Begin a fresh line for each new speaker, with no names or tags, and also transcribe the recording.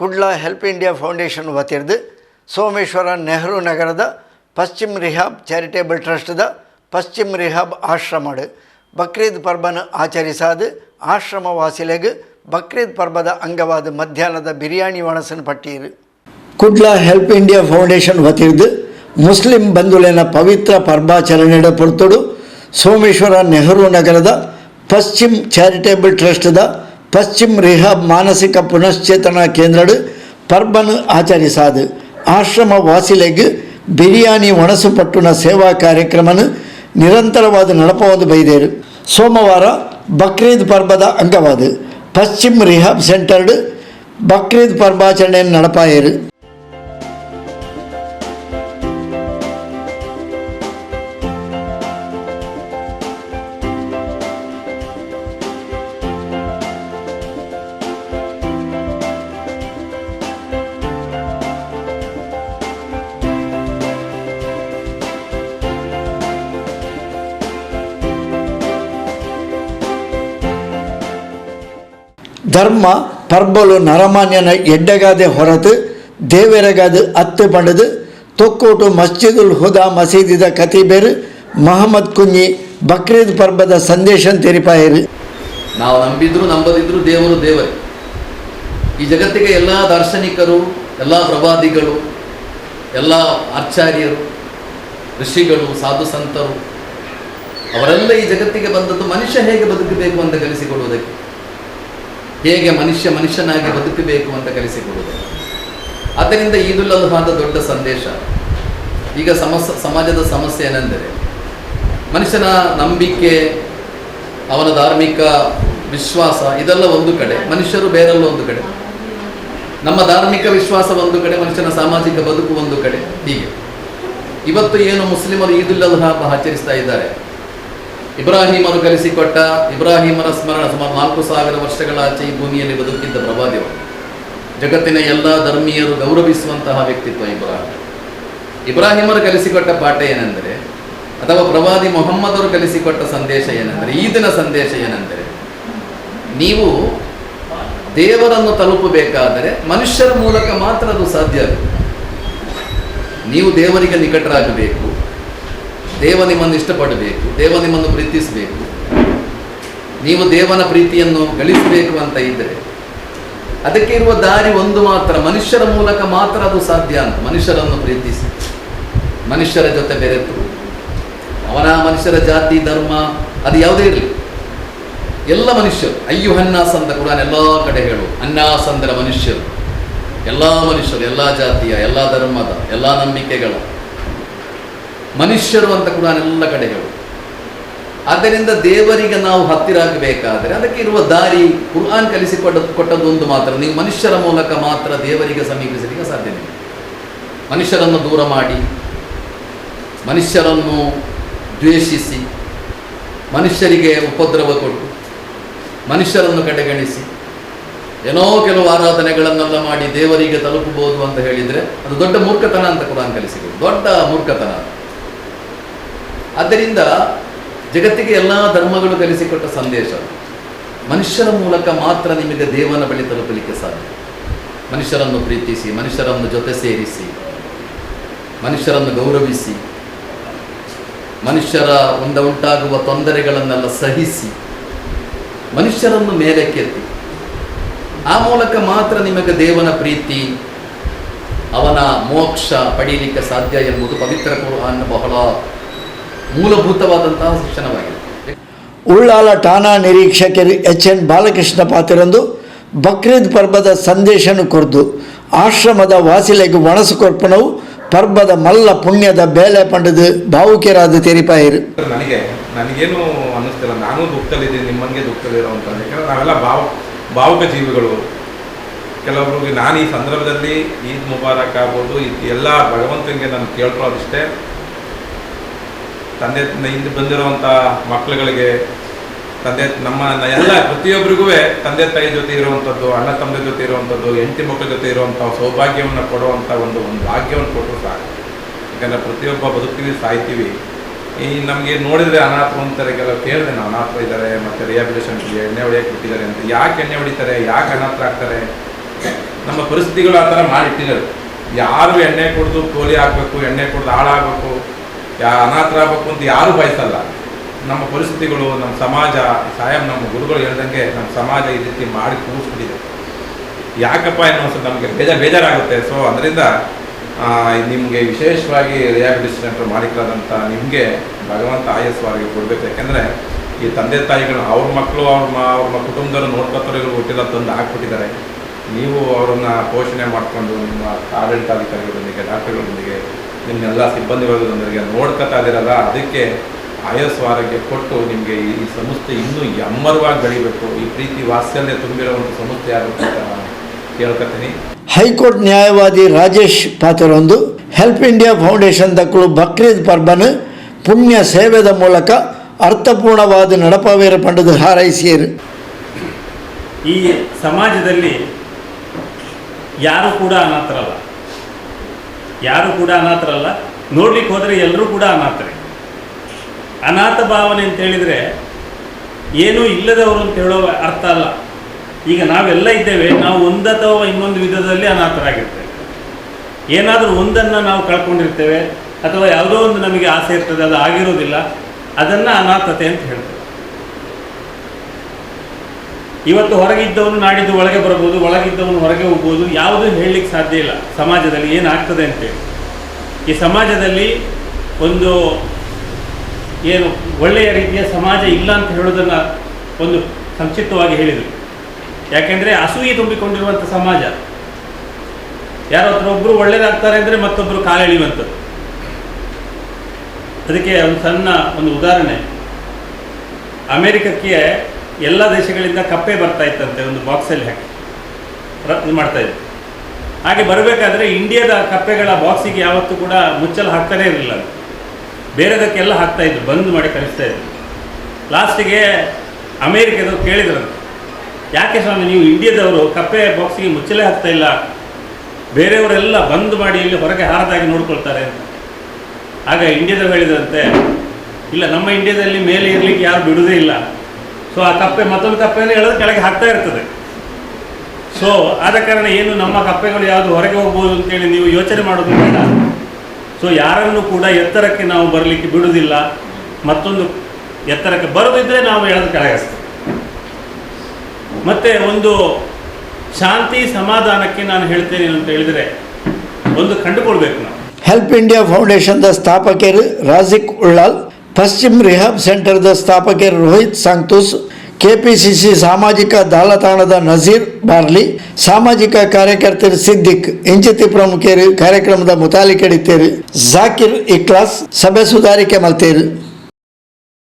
Kudla help India foundation ವತಿರ್ದು ಸೋಮೇಶ್ವರ ನೆಹರು ನಗರದ Paschim rehab charitable ಟ್ರಸ್ಟ್ದ ಪಶ್ಚಿಮ್ ರಿಹಾಬ್ ಆಶ್ರಮಡ್ ಬಕ್ರೀದ್ ಪರ್ಬನ ಆಚರಿಸಾದು ಆಶ್ರಮ ವಾಸಿಲೆಗ್ ಬಕ್ರೀದ್ ಪರ್ಬದ ಅಂಗವಾದ ಮಧ್ಯಾಹ್ನದ ಬಿರಿಯಾನಿ ವಣಸನ್ ಪಟ್ಟೀರು ಕುಡ್ಲ ಹೆಲ್ಪ್ ಇಂಡಿಯಾ ಫೌಂಡೇಶನ್ ವತಿರ್ದು ಮುಸ್ಲಿಂ ಬಂಧುಲಿನ ಪವಿತ್ರ ಪರ್ಬಾಚರಣೆಯ ಪೊರ್ತುಡು ಸೋಮೇಶ್ವರ ನೆಹರು ನಗರದ ಪಶ್ಚಿಮ್ ಚಾರಿಟೇಬಲ್ ಟ್ರಸ್ಟ್ದ ಪಶ್ಚಿಮ್ ರಿಹಾಬ್ ಮಾನಸಿಕ ಪುನಶ್ಚೇತನ ಕೇಂದ್ರಡ್ ಪರ್ಬನ್ ಆಚರಿಸಾದು ಆಶ್ರಮ ವಾಸಿಲೆಗ್ ಬಿರಿಯಾನಿ ಒಣಸು ಪಟ್ಟುನ ಸೇವಾ ಕಾರ್ಯಕ್ರಮನ ನಿರಂತರವಾದ ನಡಪವೊಂದು ಬೈದೇರು ಸೋಮವಾರ ಬಕ್ರೀದ್ ಪರ್ಬದ ಅಂಗವಾದ ಪಶ್ಚಿಮ್ ರಿಹಾಬ್ ಸೆಂಟರ್ಡ್ ಬಕ್ರೀದ್ ಪರ್ಬಾಚರಣೆಯನ್ನು ನಡಪಾಯರು ಧರ್ಮ ಪರ್ಬಲು ನರಮಾನ್ಯನ ಎಡ್ಡಗಾದೆ ಹೊರತು ದೇವರಗಾದು ಅತ್ತೆ ಪಡೆದು ತೊಕ್ಕೋಟು ಮಸ್ಜಿದುಲ್ ಹುದಾ ಮಸೀದಿದ ಕತಿಬೇರು ಮಹಮ್ಮದ್ ಕುಂಜಿ ಬಕ್ರೀದ್ ಪರ್ಬದ ಸಂದೇಶ ತೆರಿಪಾಯರು.
ನಾವು ನಂಬಿದ್ರು ನಂಬದಿದ್ರು ದೇವರು ದೇವರೇ. ಈ ಜಗತ್ತಿಗೆ ಎಲ್ಲ ದಾರ್ಶನಿಕರು, ಎಲ್ಲ ಪ್ರವಾದಿಗಳು, ಎಲ್ಲ ಆಚಾರ್ಯರು, ಋಷಿಗಳು, ಸಾಧು ಸಂತರು, ಅವರೆಲ್ಲ ಈ ಜಗತ್ತಿಗೆ ಬಂದದ್ದು ಮನುಷ್ಯ ಹೇಗೆ ಬದುಕಬೇಕು ಅಂತ ಕಲಿಸಿಕೊಡುವುದಕ್ಕೆ? ಹೇಗೆ ಮನುಷ್ಯ ಮನುಷ್ಯನಾಗಿ ಬದುಕಬೇಕು ಅಂತ ಕಲಿಸಿಕೊಡುವುದು. ಆದ್ದರಿಂದ ಈದುಲ್ ಅಲ್ಹಾದ ದೊಡ್ಡ ಸಂದೇಶ. ಈಗ ಸಮಸ್, ಸಮಾಜದ ಸಮಸ್ಯೆ ಏನೆಂದರೆ, ಮನುಷ್ಯನ ನಂಬಿಕೆ, ಅವನ ಧಾರ್ಮಿಕ ವಿಶ್ವಾಸ, ಇದೆಲ್ಲ ಒಂದು ಕಡೆ. ಮನುಷ್ಯರು ಬೇರೆಲ್ಲ ಒಂದು ಕಡೆ. ನಮ್ಮ ಧಾರ್ಮಿಕ ವಿಶ್ವಾಸ ಒಂದು ಕಡೆ, ಮನುಷ್ಯನ ಸಾಮಾಜಿಕ ಬದುಕು ಒಂದು ಕಡೆ. ಹೀಗೆ. ಇವತ್ತು ಏನು ಮುಸ್ಲಿಮರು ಈದುಲ್ ಅಲ್ಹಾ ಹಬ್ಬ ಆಚರಿಸ್ತಾ ಇದ್ದಾರೆ? ಇಬ್ರಾಹಿಮರು ಕಲಿಸಿಕೊಟ್ಟ ಇಬ್ರಾಹಿಮರ ಸ್ಮರಣ ಸುಮಾರು ನಾಲ್ಕು ಸಾವಿರ ವರ್ಷಗಳ ಆಚೆ ಈ ಭೂಮಿಯಲ್ಲಿ ಬದುಕಿದ್ದ ಪ್ರವಾದಿಗಳು ಜಗತ್ತಿನ ಎಲ್ಲ ಧರ್ಮೀಯರು ಗೌರವಿಸುವಂತಹ ವ್ಯಕ್ತಿತ್ವ ಇಬ್ರಾಹಿಂ. ಇಬ್ರಾಹಿಮರು ಕಲಿಸಿಕೊಟ್ಟ ಪಾಠ ಏನೆಂದರೆ, ಅಥವಾ ಪ್ರವಾದಿ ಮೊಹಮ್ಮದರು ಕಲಿಸಿಕೊಟ್ಟ ಸಂದೇಶ ಏನೆಂದರೆ, ಈದಿನ ಸಂದೇಶ ಏನೆಂದರೆ, ನೀವು ದೇವರನ್ನು ತಲುಪಬೇಕಾದರೆ ಮನುಷ್ಯರ ಮೂಲಕ ಮಾತ್ರ ಅದು ಸಾಧ್ಯ. ನೀವು ದೇವರಿಗೆ ನಿಕಟರಾಗಬೇಕು. ದೇವ ನಿಮ್ಮನ್ನು ಇಷ್ಟಪಡಬೇಕು, ದೇವ ನಿಮ್ಮನ್ನು ಪ್ರೀತಿಸಬೇಕು. ನೀವು ದೇವನ ಪ್ರೀತಿಯನ್ನು ಗಳಿಸಬೇಕು ಅಂತ ಇದ್ದರೆ ಅದಕ್ಕೆ ಇರುವ ದಾರಿ ಒಂದು ಮಾತ್ರ, ಮನುಷ್ಯರ ಮೂಲಕ ಮಾತ್ರ ಅದು ಸಾಧ್ಯ ಅಂತ. ಮನುಷ್ಯರನ್ನು ಪ್ರೀತಿಸಿ. ಮನುಷ್ಯರ ಜೊತೆ ಬೆರೆತು. ಅವನ ಮನುಷ್ಯರ ಜಾತಿ, ಧರ್ಮ, ಅದು ಯಾವುದೇ ಇರಲಿ. ಎಲ್ಲ ಮನುಷ್ಯರು, ಅಯ್ಯು ಹನ್ನಾಸ್ ಅಂತ ಕೂಡ ಎಲ್ಲ ಕಡೆ ಹೇಳು ಅನ್ನಾಸ್ ಅಂದರೆ ಮನುಷ್ಯರು. ಎಲ್ಲ ಮನುಷ್ಯರು, ಎಲ್ಲ ಜಾತಿಯ, ಎಲ್ಲ ಧರ್ಮದ, ಎಲ್ಲ ನಂಬಿಕೆಗಳ ಮನುಷ್ಯರು ಅಂತ ಕೂಡ ಎಲ್ಲ ಕಡೆಗಳು ಆದ್ದರಿಂದ ದೇವರಿಗೆ ನಾವು ಹತ್ತಿರ ಆಗಬೇಕಾದರೆ ಅದಕ್ಕೆ ಇರುವ ದಾರಿ ಕುರ್ಆನ್ ಕಲಿಸಿಕೊಟ್ಟ ಕೊಟ್ಟದ್ದೊಂದು ಮಾತ್ರ. ನೀವು ಮನುಷ್ಯರ ಮೂಲಕ ಮಾತ್ರ ದೇವರಿಗೆ ಸಮೀಪಿಸಲಿಕ್ಕೆ ಸಾಧ್ಯವಿಲ್ಲ. ಮನುಷ್ಯರನ್ನು ದೂರ ಮಾಡಿ, ಮನುಷ್ಯರನ್ನು ದ್ವೇಷಿಸಿ, ಮನುಷ್ಯರಿಗೆ ಉಪದ್ರವ ಕೊಟ್ಟು, ಮನುಷ್ಯರನ್ನು ಕಡೆಗಣಿಸಿ, ಏನೋ ಕೆಲವು ಆರಾಧನೆಗಳನ್ನೆಲ್ಲ ಮಾಡಿ ದೇವರಿಗೆ ತಲುಪಬಹುದು ಅಂತ ಹೇಳಿದರೆ ಅದು ದೊಡ್ಡ ಮೂರ್ಖತನ ಅಂತ ಕೂಡ ಕಲಿಸಿದ್ರು ದೊಡ್ಡ ಮೂರ್ಖತನ ಆದ್ದರಿಂದ ಜಗತ್ತಿಗೆ ಎಲ್ಲ ಧರ್ಮಗಳು ಕಲಿಸಿಕೊಟ್ಟ ಸಂದೇಶ. ಮನುಷ್ಯರ ಮೂಲಕ ಮಾತ್ರ ನಿಮಗೆ ದೇವನ ಬಳಿ ತಲುಪಲಿಕ್ಕೆ ಸಾಧ್ಯ. ಮನುಷ್ಯರನ್ನು ಪ್ರೀತಿಸಿ, ಮನುಷ್ಯರನ್ನು ಜೊತೆ ಸೇರಿಸಿ, ಮನುಷ್ಯರನ್ನು ಗೌರವಿಸಿ, ಮನುಷ್ಯರ ಒಂದ ಉಂಟಾಗುವ ತೊಂದರೆಗಳನ್ನೆಲ್ಲ ಸಹಿಸಿ, ಮನುಷ್ಯರನ್ನು ಮೇಲಕ್ಕೆತ್ತಿ ಆ ಮೂಲಕ ಮಾತ್ರ ನಿಮಗೆ ದೇವನ ಪ್ರೀತಿ, ಅವನ ಮೋಕ್ಷ ಪಡೀಲಿಕ್ಕೆ ಸಾಧ್ಯ ಎಂಬುದು ಪವಿತ್ರ ಕುರ್ಆನ್ ಬಹಳ ಮೂಲಭೂತವಾದಂತಹ ಶಿಕ್ಷಣವಾಗಿದೆ.
ಉಳ್ಳಾಲ ಠಾಣಾ ನಿರೀಕ್ಷಕರು ಎಚ್ ಎನ್ ಬಾಲಕೃಷ್ಣ ಪಾತ್ರರಂದು ಬಕ್ರೀದ್ ಪರ್ಬದ ಸಂದೇಶನು ಕೊರ್ದು ಆಶ್ರಮದ ವಾಸಿಲೆಗೆ ಒಣಸು ಕೊರ್ಪಣವು ಪರ್ಬದ ಮಲ್ಲ ಪುಣ್ಯದ ಬೇಲೆ ಪಂಡದು ಭಾವುಕ್ಯರಾದ ತೆರಿಪಾಯಿರು.
ನನಗೆ ನನಗೇನು ಅನ್ನಿಸ್ತಿಲ್ಲ. ನಾನು ದುಃಖದಲ್ಲಿದ್ದೀನಿ ನಿಮ್ಮಂಗೆ ದುಃಖದಲ್ಲಿರೋವಂಥ ಯಾಕಂದ್ರೆ ನಾವೆಲ್ಲ ಭಾವ ಭಾವುಕ ಜೀವಿಗಳು. ಕೆಲವೊಬ್ರಿಗೆ ನಾನು ಈ ಸಂದರ್ಭದಲ್ಲಿ ಈದ್ ಮುಬಾರಕ್ ಆಗ್ಬೋದು ಇದು ಎಲ್ಲ ಭಗವಂತನಿಗೆ ನಾನು ಕೇಳ್ಕೊಳ್ಳೋದಿಷ್ಟೇ. ತಂದೆ ಹಿಂದೆ ಬಂದಿರುವಂಥ ಮಕ್ಕಳುಗಳಿಗೆ, ತಂದೆ ನಮ್ಮ ಎಲ್ಲ ಪ್ರತಿಯೊಬ್ಬರಿಗೂ ತಂದೆ ತಾಯಿ ಜೊತೆ ಇರುವಂಥದ್ದು ಅಣ್ಣ ತಮ್ಮ ಜೊತೆ ಇರುವಂಥದ್ದು ಹೆಂಡತಿ ಮಕ್ಕಳ ಜೊತೆ ಇರುವಂಥ ಸೌಭಾಗ್ಯವನ್ನು ಕೊಡುವಂಥ ಒಂದು ಒಂದು ಭಾಗ್ಯವನ್ನು ಕೊಟ್ಟರು ಸಾಕು. ಯಾಕಂದರೆ ಪ್ರತಿಯೊಬ್ಬ ಬದುಕ್ತೀವಿ ಸಾಯ್ತೀವಿ. ಈ ನಮಗೆ ನೋಡಿದರೆ ಅನಾಥ ಅಂತಾರೆ ಕೆಲವು ಕೇಳಿದೆ ನಾವು, ಅನಾಥ ಇದ್ದಾರೆ, ಮತ್ತು ರಿಹಾಬಿಲಿಟೇಷನ್ಗೆ ಎಣ್ಣೆ ಹೊಡೆಯಕ್ಕೆ ಬಿಟ್ಟಿದ್ದಾರೆ ಅಂತ. ಯಾಕೆ ಎಣ್ಣೆ ಹೊಡಿತಾರೆ, ಯಾಕೆ ಅನಾಥ ಆಗ್ತಾರೆ? ನಮ್ಮ ಪರಿಸ್ಥಿತಿಗಳು ಆ ಥರ ಮಾಡಿಟ್ಟಿದ್ದಾರೆ. ಯಾರು ಎಣ್ಣೆ ಕುಡಿದು ಕೋಲಿ ಆಗಬೇಕು ಎಣ್ಣೆ ಕುಡಿದು ಹಾಳಾಗಬೇಕು ಯಾ ಅನಾಥರಾಗಬೇಕು ಅಂತ ಯಾರು ಬಯಸಲ್ಲ. ನಮ್ಮ ಪರಿಸ್ಥಿತಿಗಳು, ನಮ್ಮ ಸಮಾಜ, ಸಾಯಂ ನಮ್ಮ ಗುರುಗಳು ಹೇಳ್ದಂಗೆ ನಮ್ಮ ಸಮಾಜ ಈ ರೀತಿ ಮಾಡಿ ಕೂಡಿಸ್ಬಿಟ್ಟಿದೆ ಯಾಕಪ್ಪ ಅನ್ನೋ ನಮಗೆ ಬೇಜಾರು, ಬೇಜಾರಾಗುತ್ತೆ. ಸೊ ಅದರಿಂದ ನಿಮಗೆ ವಿಶೇಷವಾಗಿ ರಿಯಾಬಿಲಿಟೇಷನ್ ಸೆಂಟರ್ ಮಾಲೀಕರಾದಂಥ ನಿಮಗೆ ಭಗವಂತ ಆಯಸ್ವಾರಿಗೆ ಕೊಡಬೇಕು. ಯಾಕೆಂದರೆ, ಈ ತಂದೆ ತಾಯಿಗಳು ಅವ್ರ ಮಕ್ಕಳು, ಅವ್ರ ಅವ್ರ ಕುಟುಂಬದವರು ನೋಡ್ಕೊತವ್ರಿಗೆ ಹುಟ್ಟಿದ ತಂದು ಹಾಕ್ಬಿಟ್ಟಿದ್ದಾರೆ. ನೀವು ಅವರನ್ನು ಪೋಷಣೆ ಮಾಡಿಕೊಂಡು ನಿಮ್ಮ ಆಡಳಿತಾಧಿಕಾರಿಗಳೊಂದಿಗೆ ಡಾಕ್ಟರ್ಗಳೊಂದಿಗೆ ನಿಮ್ಮೆಲ್ಲ ಸಿಬ್ಬಂದಿ ವರ್ಗದೊಂದಿಗೆ ನೋಡ್ಕೊತಾ ಇದ್ದೀರಲ್ಲ ಅದಕ್ಕೆ ಆಯಸ್ಸು ಆರೋಗ್ಯ ಕೊಟ್ಟು ನಿಮಗೆ ಈ ಸಂಸ್ಥೆ ಇನ್ನೂ ಎಮ್ಮರವಾಗಿ ಬೆಳಿಬೇಕು. ಈ ಪ್ರೀತಿ ವಾತ್ಸಲ್ಯ ಒಂದು ಸಂಸ್ಥೆ ಆಗುತ್ತೆ ಅಂತ ಕೇಳ್ಕೊತೀನಿ.
ಹೈಕೋರ್ಟ್ ನ್ಯಾಯವಾದಿ ರಾಜೇಶ್ ಪಾತ್ರರೊಂದು ಹೆಲ್ಪ್ ಇಂಡಿಯಾ ಫೌಂಡೇಶನ್ ದಕ್ಕಳು ಬಕ್ರೀದ್ ಪರ್ಬನ್ ಪುಣ್ಯ ಸೇವೆದ ಮೂಲಕ ಅರ್ಥಪೂರ್ಣವಾದ ನಡಪವೇರ ಪಂಡದ ಹಾರೈಸಿಯರು
ಈ ಸಮಾಜದಲ್ಲಿ ಯಾರು ಕೂಡ ಅನಾಥರಲ್ಲ ಯಾರು ಕೂಡ ಅನಾಥರಲ್ಲ. ನೋಡ್ಲಿಕ್ಕೆ ಹೋದರೆ ಎಲ್ಲರೂ ಕೂಡ ಅನಾಥರೇ. ಅನಾಥ ಭಾವನೆ ಅಂತ ಹೇಳಿದ್ರೆ ಏನೂ ಇಲ್ಲದವರು ಅಂತ ಹೇಳೋ ಅರ್ಥ ಅಲ್ಲ. ಈಗ ನಾವೆಲ್ಲ ಇದ್ದೇವೆ, ನಾವು ಒಂದು ಅಥವಾ ಇನ್ನೊಂದು ವಿಧದಲ್ಲಿ ಅನಾಥರಾಗಿರ್ತೇವೆ. ಏನಾದರೂ ಒಂದನ್ನು ನಾವು ಕಳ್ಕೊಂಡಿರ್ತೇವೆ, ಅಥವಾ ಯಾವುದೋ ಒಂದು ನಮಗೆ ಆಸೆ ಇರ್ತದೆ, ಅದು ಆಗಿರೋದಿಲ್ಲ, ಅದನ್ನು ಅನಾಥತೆ ಅಂತ ಹೇಳ್ತೇವೆ. ಇವತ್ತು ಹೊರಗಿದ್ದವನು ನಾಡಿದ್ದು ಒಳಗೆ ಬರ್ಬೋದು ಒಳಗಿದ್ದವನು ಹೊರಗೆ ಹೋಗ್ಬೋದು, ಯಾವುದು ಹೇಳಲಿಕ್ಕೆ ಸಾಧ್ಯ ಇಲ್ಲ. ಸಮಾಜದಲ್ಲಿ ಏನಾಗ್ತದೆ ಅಂತೇಳಿ ಈ ಸಮಾಜದಲ್ಲಿ ಒಂದು ಏನು ಒಳ್ಳೆಯ ರೀತಿಯ ಸಮಾಜ ಇಲ್ಲ ಅಂತ ಹೇಳೋದನ್ನು ಒಂದು ಸಂಕ್ಷಿಪ್ತವಾಗಿ ಹೇಳಿದರು. ಯಾಕೆಂದರೆ ಅಸೂಯಿ ತುಂಬಿಕೊಂಡಿರುವಂಥ ಸಮಾಜ. ಯಾರೋ ಹತ್ರ ಒಬ್ಬರು ಒಳ್ಳೇದಾಗ್ತಾರೆ ಅಂದರೆ ಮತ್ತೊಬ್ಬರು ಕಾಲೆಳೆಯುವಂಥದ್ದು. ಅದಕ್ಕೆ ಒಂದು ಸಣ್ಣ ಒಂದು ಉದಾಹರಣೆ. ಅಮೇರಿಕಕ್ಕೆ ಎಲ್ಲ ದೇಶಗಳಿಂದ ಕಪ್ಪೆ ಬರ್ತಾ ಇತ್ತಂತೆ ಒಂದು ಬಾಕ್ಸಲ್ಲಿ ಹಾಕಿ. ಇದು ಮಾಡ್ತಾ ಇದ್ರು ಹಾಗೆ ಬರಬೇಕಾದ್ರೆ ಇಂಡಿಯಾದ ಕಪ್ಪೆಗಳ ಬಾಕ್ಸಿಗೆ ಯಾವತ್ತೂ ಕೂಡ ಮುಚ್ಚಲು ಹಾಕ್ತಾನೇ ಇರಲಿಲ್ಲ ಅದು. ಬೇರೆದಕ್ಕೆಲ್ಲ ಹಾಕ್ತಾ ಇದ್ರು, ಬಂದ್ ಮಾಡಿ ಕಳಿಸ್ತಾ ಇದ್ರು. ಲಾಸ್ಟಿಗೆ ಅಮೇರಿಕದವ್ರು ಕೇಳಿದ್ರು. ಯಾಕೆ ಸ್ವಾಮಿ, ನೀವು ಇಂಡಿಯಾದವರು ಕಪ್ಪೆ ಬಾಕ್ಸಿಗೆ ಮುಚ್ಚಲೇ ಹಾಕ್ತಾ ಇಲ್ಲ? ಬೇರೆಯವರೆಲ್ಲ ಬಂದ್ ಮಾಡಿ ಇಲ್ಲಿ ಹೊರಗೆ ಹಾರದಾಗಿ ನೋಡ್ಕೊಳ್ತಾರೆ ಅಂತ. ಆಗ ಇಂಡಿಯಾದವ್ರು ಹೇಳಿದ್ರಂತೆ, ಇಲ್ಲ, ನಮ್ಮ ಇಂಡಿಯಾದಲ್ಲಿ ಮೇಲೆ ಇರಲಿಕ್ಕೆ ಯಾರು ಬಿಡುವುದೇ ಇಲ್ಲ. ಸೊ ಆ ಕಪ್ಪೆ, ಮತ್ತೊಂದು ಕಪ್ಪೆಯನ್ನು ಎಳೆದು ಕೆಳಗೆ ಹಾಕ್ತಾ ಇರ್ತದೆ. ಸೊ ಆದ ಕಾರಣ ಏನು ನಮ್ಮ ಕಪ್ಪೆಗಳು ಯಾವುದು ಹೊರಗೆ ಹೋಗ್ಬೋದು ಅಂತೇಳಿ ನೀವು ಯೋಚನೆ ಮಾಡೋದು ಬೇಡ. ಸೊ ಯಾರನ್ನು ಕೂಡ ಎತ್ತರಕ್ಕೆ ನಾವು ಬರಲಿಕ್ಕೆ ಬಿಡುವುದಿಲ್ಲ. ಮತ್ತೊಂದು ಎತ್ತರಕ್ಕೆ ಬರೋದಿದ್ರೆ ನಾವು ಎಳೆದು ಕೆಳಗೆ. ಮತ್ತೆ ಒಂದು ಶಾಂತಿ ಸಮಾಧಾನಕ್ಕೆ ನಾನು ಹೇಳ್ತೇನೆ ಅಂತ ಹೇಳಿದರೆ ಒಂದು ಕಂಡುಕೊಳ್ಬೇಕು ನಾವು.
ಹೆಲ್ಪ್ ಇಂಡಿಯಾ ಫೌಂಡೇಶನ್ದ ಸ್ಥಾಪಕರು ರಾಜಿಕ್ ಉಳ್ಳಾಲ್ ಪಶ್ಚಿಮ್ ರಿಹಾಬ್ ಸೆಂಟರ್ದ ಸ್ಥಾಪಕ ರೋಹಿತ್ ಸಂತೋಷ್, ಕೆಪಿಸಿಸಿ ಸಾಮಾಜಿಕ ಜಾಲತಾಣದ ನಜೀರ್ ಬಾರ್ಲಿ, ಸಾಮಾಜಿಕ ಕಾರ್ಯಕರ್ತರು ಸಿದ್ದಿಕ್ ಇಂಚಿತಿ ಪ್ರಮುಖರು ಕಾರ್ಯಕ್ರಮದ ಮುತಾಲಿಕಡಿತೇರಿ ಜಾಕಿರ್ ಇಕ್ಲಾಸ್, ಸಭೆ ಸುಧಾರಿಕೆ ಮಲ್ತೇರು